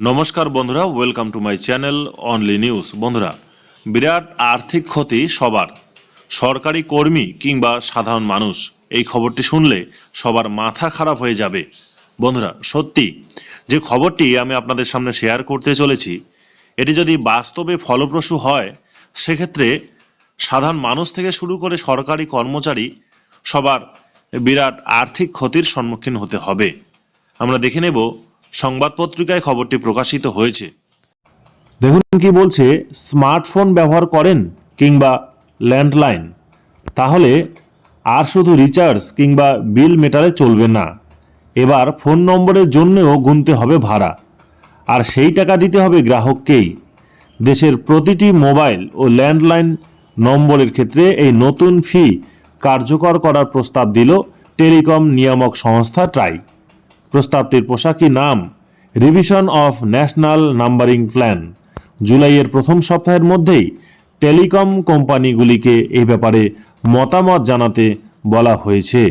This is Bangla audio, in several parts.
নমস্কার বন্ধুরা welcome to my channel only news বন্ধুরা, বিরাট আর্থিক ক্ষতি সবার, সরকারি কর্মী কিংবা সাধারণ মানুষ, এই খবরটি শুনলে সবার মাথা খারাপ হয়ে যাবে। বন্ধুরা, সত্যি, যে খবরটি আমি আপনাদের সামনে শেয়ার করতে চলেছি, এটি যদি বাস্তবে ফলপ্রসূ হয়, সেক্ষেত্রে সাধারণ মানুষ থেকে শুরু করে সরকারি কর্মচারী সবার বিরাট আর্থিক ক্ষতির সম্মুখীন হতে হবে। আমরা দেখে নেব সংবাদ পত্রিকায় খবরটি প্রকাশিত হয়েছে। দেখুন কি বলছে, স্মার্টফোন ব্যবহার করেন কিংবা ল্যান্ডলাইন, তাহলে আর শুধু রিচার্জ কিংবা বিল মেটালে চলবে না। এবার ফোন নম্বরের জন্যও গুনতে হবে ভাড়া, আর সেই টাকা দিতে হবে গ্রাহককেই। দেশের প্রতিটি মোবাইল ও ল্যান্ডলাইন নম্বরের ক্ষেত্রে এই নতুন ফি কার্যকর করার প্রস্তাব দিল টেলিকম নিয়ামক সংস্থা ট্রাই। প্রস্তাবটির পোশাকি নাম revision of national numbering plan জুলাইয়ের প্রথম সপ্তাহের মধ্যেই টেলিকম কোম্পানিগুলিকে এই ব্যাপারে মতামত জানাতে বলা হয়েছে।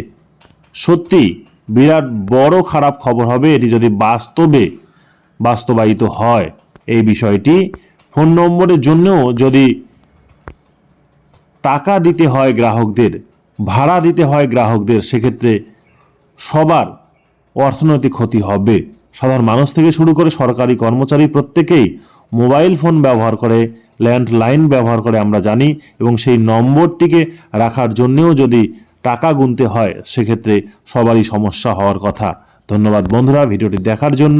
সত্যি, বিরাট বড় খারাপ খবর হবে, এটি যদি বাস্তবে বাস্তবায়িত হয়। এই বিষয়টি ফোন নম্বরের জন্যও যদি টাকা দিতে হয় গ্রাহকদের, ভাড়া দিতে হয় গ্রাহকদের, সেক্ষেত্রে সবার অর্থনৈতিক ক্ষতি হবে। সাধারণ মানুষ থেকে শুরু করে সরকারি কর্মচারী প্রত্যেকেই মোবাইল ফোন ব্যবহার করে, ল্যান্ডলাইন ব্যবহার করে আমরা জানি এবং সেই নম্বরটিকে রাখার জন্যেও যদি টাকা গুনতে হয়, সেক্ষেত্রে সবারই সমস্যা হওয়ার কথা। ধন্যবাদ বন্ধুরা, ভিডিওটি দেখার জন্য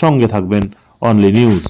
সঙ্গে থাকবেন অনলি নিউজ